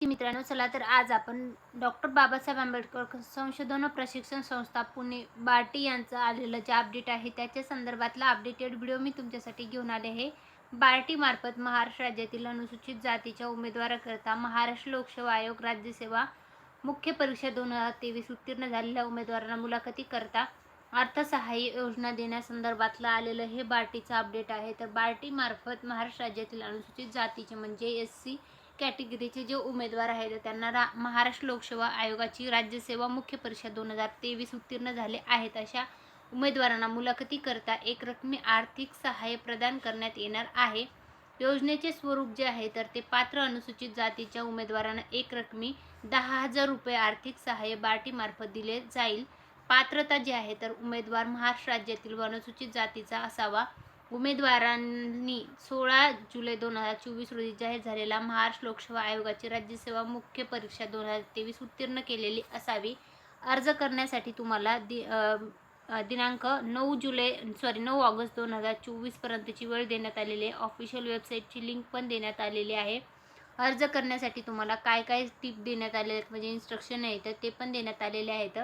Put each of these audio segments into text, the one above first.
मित्रांनो चला तर आज आपण डॉक्टर बाबासाहेब आंबेडकर संशोधन व प्रशिक्षण संस्था पुणे बार्टी यांचं आलेलं जे अपडेट आहे त्याच्या संदर्भातला अपडेटेड व्हिडिओ मी तुमच्यासाठी घेऊन आले आहे. बार्टीमार्फत महाराष्ट्र राज्यातील अनुसूचित जातीच्या उमेदवाराकरता महाराष्ट्र लोकसेवा आयोग राज्यसेवा मुख्य परीक्षा दोन हजार तेवीस उत्तीर्ण झालेल्या उमेदवारांना मुलाखती करता अर्थसहाय्य योजना देण्यासंदर्भातलं आलेलं हे बार्टीचं अपडेट आहे. तर बार्टीमार्फत महाराष्ट्र राज्यातील अनुसूचित जातीचे म्हणजे एस सी कॅटेगरीचे जे उमेदवार आहेत त्यांना रा महाराष्ट्र लोकसेवा आयोगाची राज्यसेवा मुख्य परीक्षा दोन हजार तेवीस उत्तीर्ण झाले आहेत. अशा उमेदवारांना मुलाखतीकरता एक रकमी आर्थिक सहाय्य प्रदान करण्यात येणार आहे. योजनेचे स्वरूप जे आहे तर ते पात्र अनुसूचित जातीच्या उमेदवारांना एक रकमी दहा हजार रुपये आर्थिक सहाय्य बार्टीमार्फत दिले जाईल. पात्रता जी आहे तर उमेदवार महाराष्ट्र राज्यातील व अनुसूचित जातीचा असावा. उमेदवारांनी सोळा जुलै दोन हजार चोवीस रोजी जाहीर झालेला महाराष्ट्र लोकसेवा आयोगाची राज्यसेवा मुख्य परीक्षा दोन हजार तेवीस उत्तीर्ण केलेली असावी. अर्ज करण्यासाठी तुम्हाला दि दिनांक नऊ जुलै सॉरी नऊ ऑगस्ट दोन हजार चोवीसपर्यंतची वेळ देण्यात आलेली आहे. ऑफिशियल वेबसाईटची लिंक पण देण्यात आलेली आहे. अर्ज करण्यासाठी तुम्हाला काय काय टिप देण्यात आलेले आहेत? म्हणजे इन्स्ट्रक्शन आहे तर ते पण देण्यात आलेले आहेत.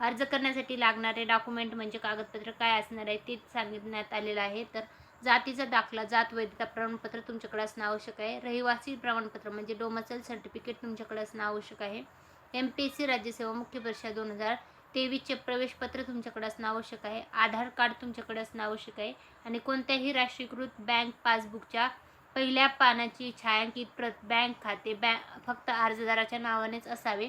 अर्ज करण्यासाठी लागणारे डॉक्युमेंट म्हणजे कागदपत्र काय असणार आहे ते सांगण्यात आलेलं आहे. तर जातीचा दाखला जात वैधता प्रमाणपत्र तुमच्याकडे असणं आवश्यक आहे. रहिवासी प्रमाणपत्र म्हणजे डोमसल सर्टिफिकेट तुमच्याकडे असणं आवश्यक आहे. एम पी एस सी राज्यसेवा मुख्य परीक्षा दोन हजार तेवीसचे प्रवेशपत्र तुमच्याकडे असणं आवश्यक आहे. आधार कार्ड तुमच्याकडे असणं आवश्यक आहे. आणि कोणत्याही राष्ट्रीयकृत बँक पासबुकच्या पहिल्या पानाची छायांकित प्रत बँक खाते बँक फक्त अर्जदाराच्या नावानेच असावे.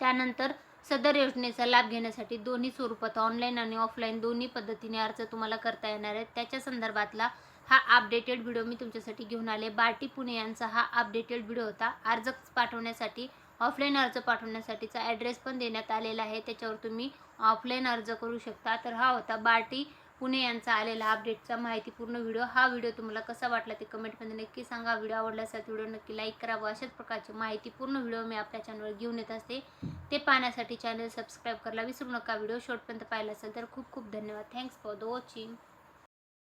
त्यानंतर सदर योजनेचा लाभ घेण्यासाठी दोन्ही स्वरूपात ऑनलाईन आणि ऑफलाईन दोन्ही पद्धतीने अर्ज तुम्हाला करता येणार आहे त्याच्या संदर्भातला हा अपडेटेड व्हिडिओ मी तुमच्यासाठी घेऊन आले. बार्टी पुणे यांचा हा अपडेटेड व्हिडिओ होता. अर्ज पाठवण्यासाठी ऑफलाईन अर्ज पाठवण्यासाठीचा ॲड्रेस पण देण्यात आलेला आहे. त्याच्यावर तुम्ही ऑफलाईन अर्ज करू शकता. तर हा होता बार्टी पुणे यांचा आलेला अपडेटचा माहितीपूर्ण व्हिडिओ हा व्हिडिओ तुम्हाला कसा वाटला ते कमेंटमध्ये नक्की सांगा. व्हिडिओ आवडला असेल व्हिडिओ नक्की लाईक करावं अशाच प्रकारचे माहितीपूर्ण व्हिडिओ मी आपल्या चॅनलवर घेऊन येत असते. ते पाहण्यासाठी चॅनल सबस्क्राईब करायला विसरू नका. व्हिडिओ शॉर्टपर्यंत पाहिला असेल तर खूप खूप धन्यवाद. Thanks for the watching